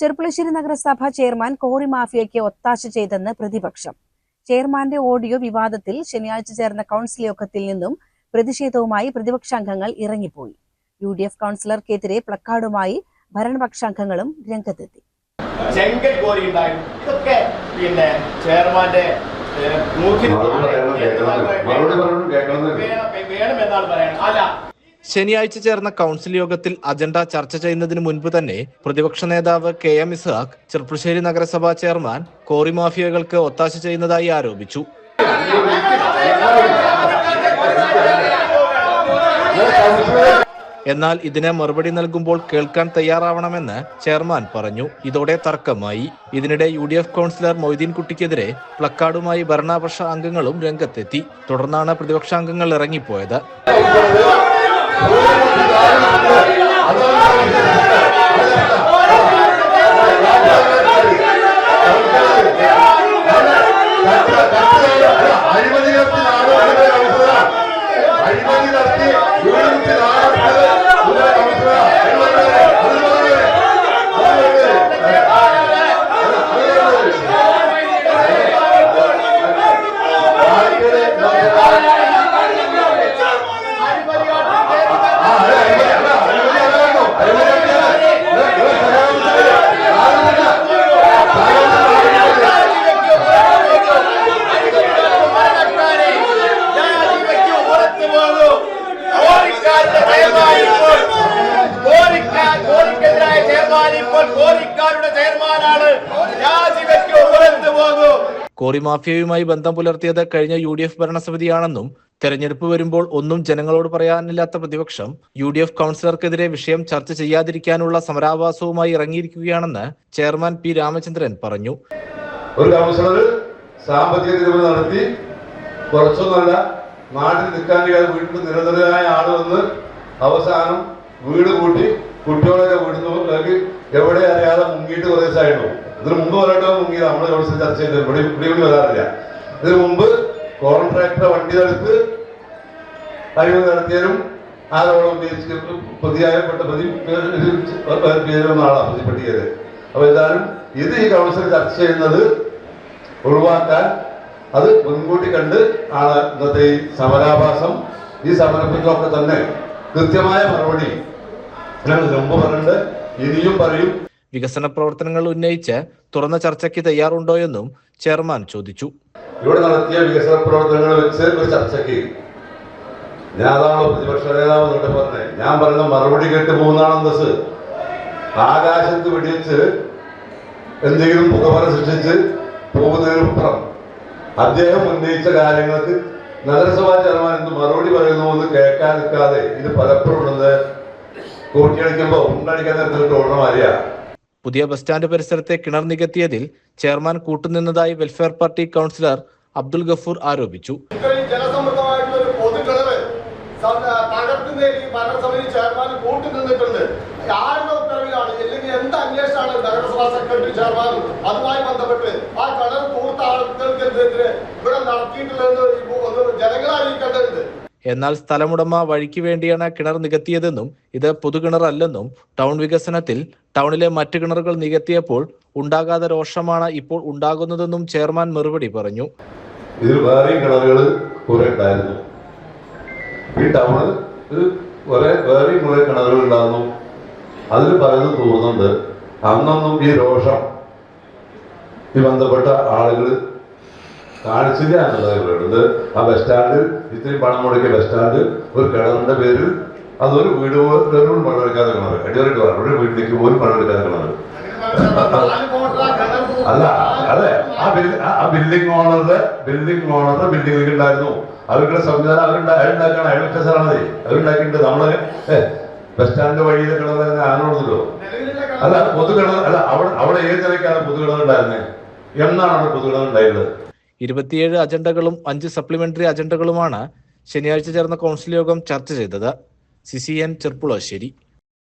ചെർപ്പുളശ്ശേരി നഗരസഭ chairman quarry മാഫിയയ്ക്ക് ഒത്താശ ചെയ്തെന്ന് പ്രതിപക്ഷം. ചെയർമാന്റെ ഓഡിയോ വിവാദത്തിൽ ശനിയാഴ്ച ചേർന്ന കൗൺസിൽ യോഗത്തിൽ നിന്നും പ്രതിഷേധവുമായി പ്രതിപക്ഷാംഗങ്ങൾ ഇറങ്ങിപ്പോയി. യു ഡി എഫ് കൗൺസിലർക്കെതിരെ പ്ലക്കാർഡുമായി ഭരണപക്ഷാംഗങ്ങളും രംഗത്തെത്തി. ചെങ്കൽ കോരി ഉണ്ടായിരുന്നു. ഇതൊക്കെ പിന്നെ ചെയർമാന്റെ വേണമെന്നാണ് പറയുന്നത് അല്ല ശനിയാഴ്ച ചേർന്ന കൗൺസിൽ യോഗത്തിൽ അജണ്ട ചർച്ച ചെയ്യുന്നതിന് മുൻപ് തന്നെ പ്രതിപക്ഷ നേതാവ് കെ എം ഇസ്ഹാഖ് ചെർപ്പുശ്ശേരി നഗരസഭാ ചെയർമാൻ കോറി മാഫിയകൾക്ക് ഒത്താശ ചെയ്യുന്നതായി ആരോപിച്ചു. എന്നാൽ ഇതിന് മറുപടി നൽകുമ്പോൾ കേൾക്കാൻ തയ്യാറാവണമെന്ന് ചെയർമാൻ പറഞ്ഞു. ഇതോടെ തർക്കമായി. ഇതിനിടെ U D F councillor Moideen കുട്ടിക്കെതിരെ പ്ലക്കാർഡുമായി ഭരണപക്ഷ അംഗങ്ങളും രംഗത്തെത്തി. തുടർന്നാണ് പ്രതിപക്ഷാംഗങ്ങൾ ഇറങ്ങിപ്പോയത്. அல்லாஹ் കോറി മാഫിയയുമായി ബന്ധം പുലർത്തിയത് കഴിഞ്ഞ യു ഡി എഫ് ഭരണസമിതിയാണെന്നും തെരഞ്ഞെടുപ്പ് വരുമ്പോൾ ഒന്നും ജനങ്ങളോട് പറയാനില്ലാത്ത പ്രതിപക്ഷം യു ഡി എഫ് കൗൺസിലർക്കെതിരെ വിഷയം ചർച്ച ചെയ്യാതിരിക്കാനുള്ള സമരാഭാസവുമായി ഇറങ്ങിയിരിക്കുകയാണെന്ന് ചെയർമാൻ പി രാമചന്ദ്രൻ പറഞ്ഞു. ഒരു കൗൺസിലർ സാമ്പത്തിക നടത്തി കുറച്ചൊന്നല്ല നാട്ടിൽ നിൽക്കാൻ കഴിയാതെ വീട്ടിൽ നിരന്തരമായ ആൾ വന്ന് അവസാനം വീട് കൂട്ടി വീടുന്നവർക്ക് എവിടെ അറിയാതെ മുങ്ങിയിട്ട് കുറേ ദിവസമായിട്ടു ഇതിന് മുമ്പ് പറയട്ടോ മുങ്ങി. നമ്മൾ ഇവിടെ ചർച്ച ചെയ്തത് ഇവിടെ ഇവിടെ ഇവിടെ വരാറില്ല. ഇതിനു മുമ്പ് കോൺട്രാക്ടറെ വണ്ടി തടുത്ത് അഴിമതി നടത്തിയാലും ആരോളം ഉന്നയിച്ച് പ്രതിയായപ്പെട്ട പ്രതി പേരുന്ന ആളാണ് പ്രതിപ്പെട്ടിയത് അപ്പൊ എന്തായാലും ഇത് ഈ കൗൺസിൽ ചർച്ച ചെയ്യുന്നത് ഒഴിവാക്കാൻ അത് മുൻകൂട്ടി കണ്ട് ആണ് ഇന്നത്തെ ഈ സമരാഭാസം. ഈ സമരത്തിലൊക്കെ തന്നെ കൃത്യമായ മറുപടി. ഞങ്ങൾ മുമ്പ് പറഞ്ഞിട്ട് ഇനിയും പറയും. വികസന പ്രവർത്തനങ്ങൾ ഉന്നയിച്ച് തുറന്ന ചർച്ചയ്ക്ക് തയ്യാറുണ്ടോ എന്നും ചെയർമാൻ ചോദിച്ചു. ഇവിടെ നടത്തിയ വികസന പ്രവർത്തനങ്ങൾ വെച്ച് ഒരു ചർച്ചയ്ക്ക് ഞാൻ അതാണ് പ്രതിപക്ഷ നേതാവ് എന്നിട്ട് പറഞ്ഞത്? ഞാൻ പറയുന്ന മറുപടി കേട്ട് പോകുന്നതാണ് അന്തസ് ആകാശത്ത് വെടിവെച്ച് എന്തെങ്കിലും പുകമറ സൃഷ്ടിച്ച് പോകുന്നതിനപ്പുറം അദ്ദേഹം ഉന്നയിച്ച കാര്യങ്ങൾക്ക് നഗരസഭാ ചെയർമാൻ എന്ത് മറുപടി പറയുന്നു എന്ന് കേൾക്കാൻ നിൽക്കാതെ ഇത് പലപ്പോഴും ഉള്ളത് കൂട്ടിയടിക്കുമ്പോൾ ഉണ്ടടിക്കാൻ നേരത്തിട്ട് ഓടണ മാതിരിയാ. പുതിയ ബസ് സ്റ്റാൻഡ് പരിസരത്തെ കിണർ നികത്തിയതിൽ chairman കൂട്ടുനിന്നതായി welfare party councillor Abdul Gafoor ആരോപിച്ചു. ഇത്രയും ജനസമ്മർദ്ദമായിട്ടുള്ള ഒരു പൊതുകിണറ് തകർക്കുന്നതിൽ ഈ ഭരണസമിതി ചെയർമാൻ കൂട്ടുനിന്നിട്ടുണ്ട്. ആരുടെ ഉത്തരവിലാണ്? അല്ലെങ്കിൽ എന്ത് അന്വേഷണമാണ് നഗരസഭാ സെക്രട്ടറി ചെയർമാനും അതുമായി ബന്ധപ്പെട്ട് ആ കിണർ കൂർത്ത ആളുകൾക്കെതിരെ ഇവിടെ നടത്തിയിട്ടുള്ളതെന്ന് ഇപ്പോ ഒന്ന് ജനങ്ങളെ അറിയിക്കേണ്ടതുണ്ട്. എന്നാൽ സ്ഥലമുടമ വഴിക്ക് വേണ്ടിയാണ് കിണർ നികത്തിയതെന്നും ഇത് പൊതുകിണറല്ലെന്നും ടൗൺ വികസനത്തിൽ ടൗണിലെ മറ്റ് കിണറുകൾ നികത്തിയപ്പോൾ ഉണ്ടാകാത്ത രോഷമാണ് ഇപ്പോൾ ഉണ്ടാകുന്നതെന്നും ചെയർമാൻ മറുപടി പറഞ്ഞു. ഇതിൽ വേറെയും കിണറുകൾ ഈ ടൗണിൽ കുറെ വേറെയും കുറെ കിണറുകൾ ഉണ്ടായിരുന്നു അതിൽ പലതും തോന്നുന്നുണ്ട് അന്നൊന്നും ഈ രോഷം ഈ ബന്ധപ്പെട്ട ആളുകൾ കാണിച്ചില്ല എന്നുള്ളത് പറയുന്നത് ആ ബസ് സ്റ്റാൻഡിൽ ഇത്രയും പണം മുടക്കിയ ബസ് സ്റ്റാൻഡ് ഒരു കിണറിന്റെ പേര് അതൊരു വീട് പോലും പണം എടുക്കാതെ കിണർ അടിയറിട്ട് പറഞ്ഞു ഒരു വീട്ടിലേക്ക് പോലും പണം എടുക്കാതെ കിണർ അല്ല അതെ. ആ ആ- ബിൽഡിംഗ് ഓണറുടെ ബിൽഡിംഗ് ഓണറുടെ ബിൽഡിംഗ് ഉണ്ടായിരുന്നു. അവരുടെ സംവിധാനം അവരുണ്ടാ അവരുണ്ടാക്കണം. അയാൾ വെച്ച സ്ഥലമാണത് അവരുണ്ടാക്കിയിട്ടുണ്ട്. നമ്മൾ ബസ് സ്റ്റാൻഡ് വഴിയിലെ കിണർ ആണോന്നല്ലോ നിലവിലുള്ള അല്ല പൊതു കിണർ അല്ല അവിടെ അവിടെ ഏത് നിലയ്ക്കാണ് പൊതു കിണർ ഉണ്ടായിരുന്നത് എന്നാണ് അവിടെ പൊതു കിണർ ഉണ്ടായിരുന്നത് ഇരുപത്തിയേഴ് അജണ്ടകളും അഞ്ച് സപ്ലിമെന്ററി അജണ്ടകളുമാണ് ശനിയാഴ്ച ചേർന്ന കൗൺസിൽ യോഗം ചർച്ച ചെയ്തത്. സിസിഎൻ ചെർപ്പുളശ്ശേരി.